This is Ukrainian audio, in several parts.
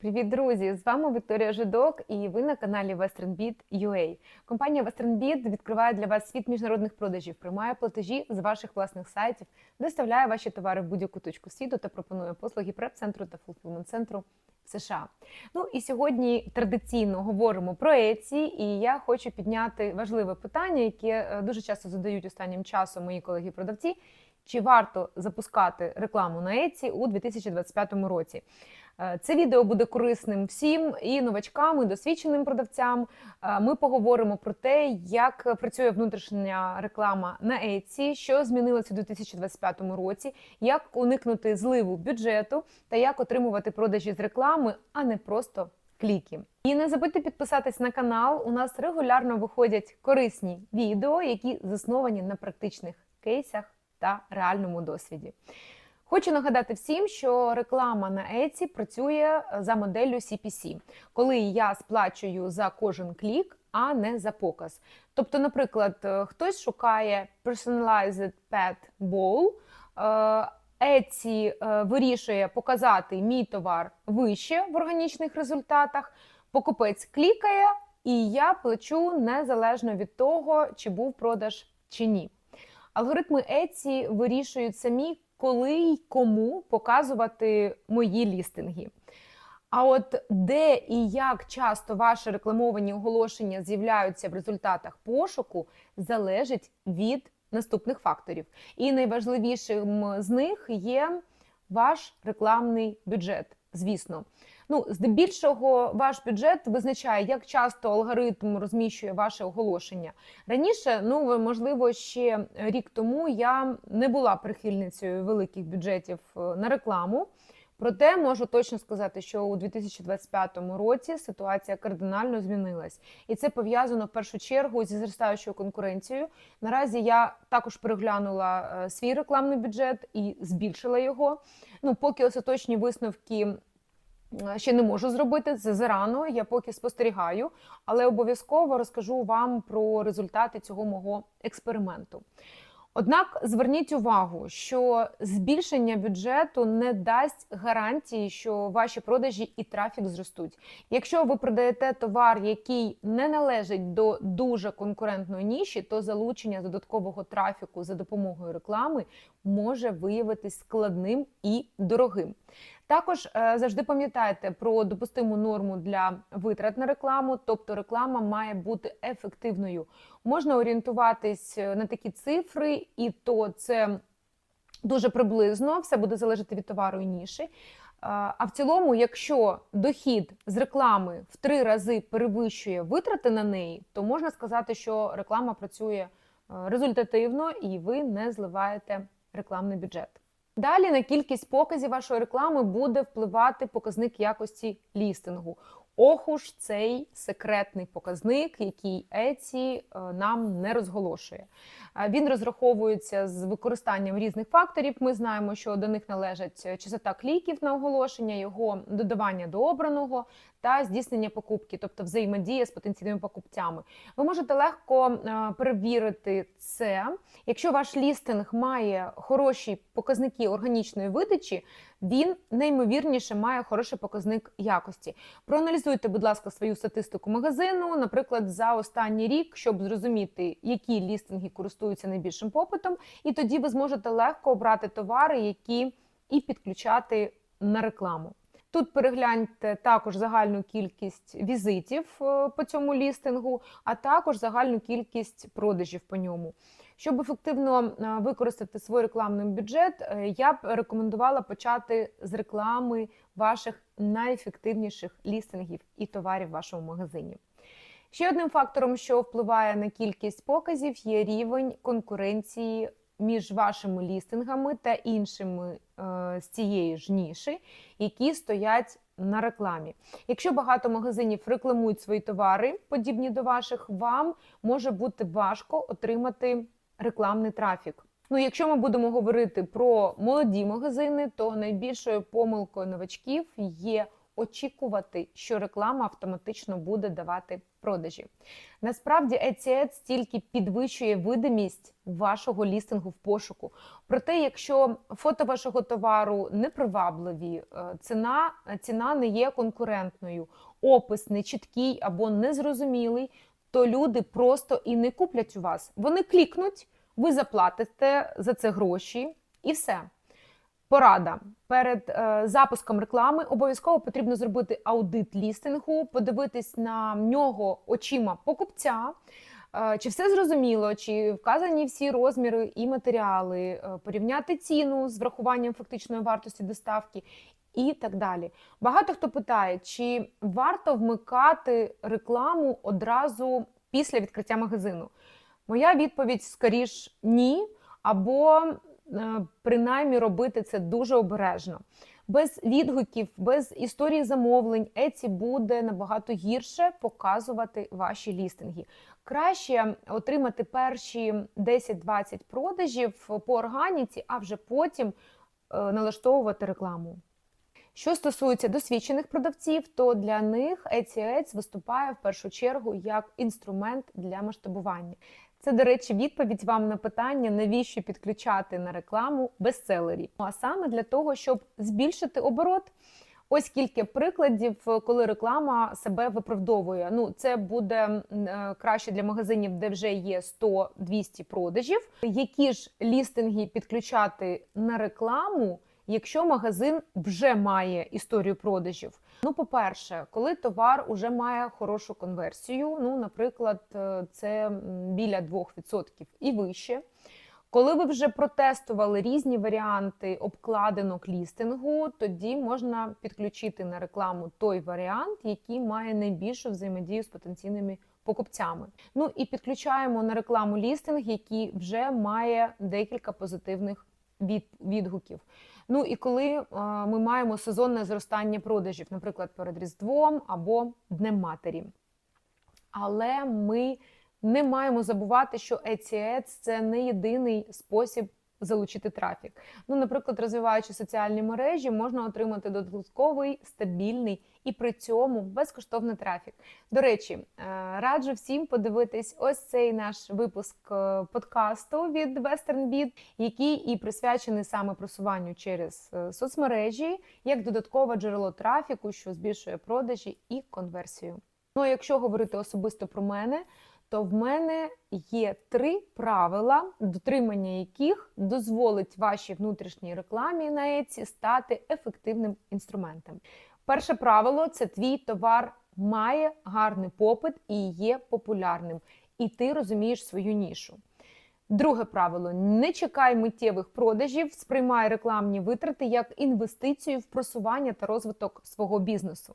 Привіт, друзі! З вами Вікторія Жидок, і ви на каналі WesternBeat UA. Компанія WesternBeat відкриває для вас світ міжнародних продажів, приймає платежі з ваших власних сайтів, доставляє ваші товари в будь-яку точку світу та пропонує послуги преп-центру та фулфілмент-центру в США. Ну і сьогодні традиційно говоримо про Etsy, і я хочу підняти важливе питання, яке е, дуже часто задають останнім часом мої колеги-продавці. Чи варто запускати рекламу на Etsy у 2025 році? Е, Це відео буде корисним всім і новачкам, і досвідченим продавцям. Е, Ми поговоримо про те, як працює внутрішня реклама на Etsy, що змінилося у 2025 році, як уникнути зливу бюджету та як отримувати продажі з реклами, а не просто кліки. І не забудьте підписатись на канал. У нас регулярно виходять корисні відео, які засновані на практичних кейсах та реальному досвіді. Хочу нагадати всім, що реклама на Etsy працює за моделлю CPC, коли я сплачую за кожен клік, а не за показ. Тобто, наприклад, е, хтось шукає personalized pet bowl, е, Etsy е, вирішує показати мій товар вище в органічних результатах. Покупець клікає, і я плачу незалежно від того, чи був продаж чи ні. Алгоритми Etsy вирішують самі, коли й кому показувати мої лістинги. А от де і як часто ваші рекламовані оголошення з'являються в результатах пошуку, залежить від наступних факторів. І найважливішим з них є ваш рекламний бюджет. Звісно, ну здебільшого ваш бюджет визначає, як часто алгоритм розміщує ваше оголошення. Раніше, ну можливо, ще рік тому я не була прихильницею великих бюджетів е, на рекламу. Проте можу точно сказати, що у 2025 році ситуація кардинально змінилась, і це пов'язано в першу чергу зі зростаючою конкуренцією. Наразі я також переглянула е, свій рекламний бюджет і збільшила його. Ну, поки остаточні висновки ще не можу зробити це зарано. Я поки спостерігаю, але обов'язково розкажу вам про результати цього мого експерименту. Однак зверніть увагу, що збільшення бюджету не дасть гарантії, що ваші продажі і трафік зростуть. Якщо ви продаєте товар, який не належить до дуже конкурентної ніші, то залучення додаткового трафіку за допомогою реклами може виявитись складним і дорогим. Також е, завжди пам'ятайте про допустиму норму для витрат на рекламу, тобто реклама має бути ефективною. Можна орієнтуватись е, на такі цифри, і то це дуже приблизно, все буде залежати від товару і ніші. Е, А в цілому, якщо дохід з реклами в три рази перевищує витрати на неї, то можна сказати, що реклама працює результативно і ви не зливаєте рекламний бюджет. Далі на кількість показів вашої реклами буде впливати показник якості лістингу. Ох уж цей секретний показник, який Etsy е, нам не розголошує. Е, Він розраховується з використанням різних факторів. Ми знаємо, що до них належать частота кліків на оголошення, його додавання до обраного та здійснення покупки, тобто взаємодія з потенційними покупцями. Ви можете легко е, перевірити це. Якщо ваш лістинг має хороші показники органічної видачі, він найімовірніше має хороший показник якості. Проаналізуйте, будь ласка, свою статистику магазину, наприклад, за останній рік, щоб зрозуміти, які лістинги користуються найбільшим попитом, і тоді ви зможете легко обрати товари, які і підключати на рекламу. Тут перегляньте також загальну кількість візитів е, по цьому лістингу, а також загальну кількість продажів по ньому. Щоб ефективно е, використати свій рекламний бюджет, е, я б рекомендувала почати з реклами ваших найефективніших лістингів і товарів в вашому магазині. Ще одним фактором, що впливає на кількість показів, є рівень конкуренції між вашими лістингами та іншими е, з цієї ж ніші, які стоять на рекламі. Якщо багато магазинів рекламують свої товари, подібні до ваших, вам може бути важко отримати рекламний трафік. Ну, якщо ми будемо говорити про молоді магазини, то найбільшою помилкою новачків є очікувати, що реклама автоматично буде давати продажі. Насправді, AdSense тільки підвищує видимість вашого лістингу в пошуку. Проте, якщо фото вашого товару непривабливі, е, ціна, ціна не є конкурентною, опис нечіткий або незрозумілий, то люди просто і не куплять у вас. Вони клікнуть, ви заплатите за це гроші і все. Порада перед е, запуском реклами обов'язково потрібно зробити аудит лістингу, подивитись на нього очима покупця. е, Чи все зрозуміло, чи вказані всі розміри і матеріали, е, порівняти ціну з врахуванням фактичної вартості доставки і так далі. Багато хто питає, чи варто вмикати рекламу одразу після відкриття магазину. Моя відповідь скоріш ні, або принаймні робити це дуже обережно. Без відгуків, без історії замовлень, Еці буде набагато гірше показувати ваші лістинги. Краще отримати перші 10-20 продажів по органіці, а вже потім е, налаштовувати рекламу. Що стосується досвідчених продавців, то для них Ads виступає в першу чергу як інструмент для масштабування. Це, до речі, відповідь вам на питання, навіщо підключати на рекламу бестселерів. Ну, А саме для того, щоб збільшити оборот. Ось кілька прикладів, коли реклама себе виправдовує. Ну, це буде е, краще для магазинів, де вже є 100-200 продажів. Які ж лістинги підключати на рекламу, якщо магазин вже має історію продажів? Ну, по-перше, коли товар уже має хорошу конверсію, ну, наприклад, е, це біля 2% і вище. Коли ви вже протестували різні варіанти обкладинок лістингу, тоді можна підключити на рекламу той варіант, який має найбільшу взаємодію з потенційними покупцями. Ну і підключаємо на рекламу лістинг, який вже має декілька позитивних від, відгуків. Ну і коли е, ми маємо сезонне зростання продажів, наприклад, перед Різдвом або Днем Матері. Але ми не маємо забувати, що Etsy – це не єдиний спосіб залучити трафік. Ну, наприклад, розвиваючи соціальні мережі, можна отримати додатковий, стабільний і при цьому безкоштовний трафік. До речі, е, раджу всім подивитись ось цей наш випуск е, подкасту від WesternBit, який і присвячений саме просуванню через е, соцмережі як додаткове джерело трафіку, що збільшує продажі і конверсію. Ну, якщо говорити особисто про мене, то в мене є три правила, дотримання яких дозволить вашій внутрішній рекламі на Etsy стати ефективним інструментом. Перше правило це твій товар має гарний попит і є популярним, і ти розумієш свою нішу. Друге правило: не чекай миттєвих продажів, сприймай рекламні витрати як інвестицію в просування та розвиток свого бізнесу.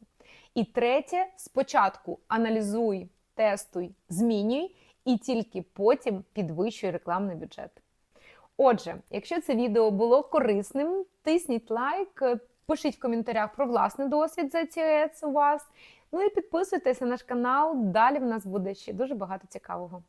І третє, спочатку аналізуй, тестуй, змінюй, і тільки потім підвищуй рекламний бюджет. Отже, якщо це відео було корисним, тисніть лайк, пишіть в коментарях про власний досвід за CX у вас. Ну і підписуйтесь на наш канал. Далі в нас буде ще дуже багато цікавого.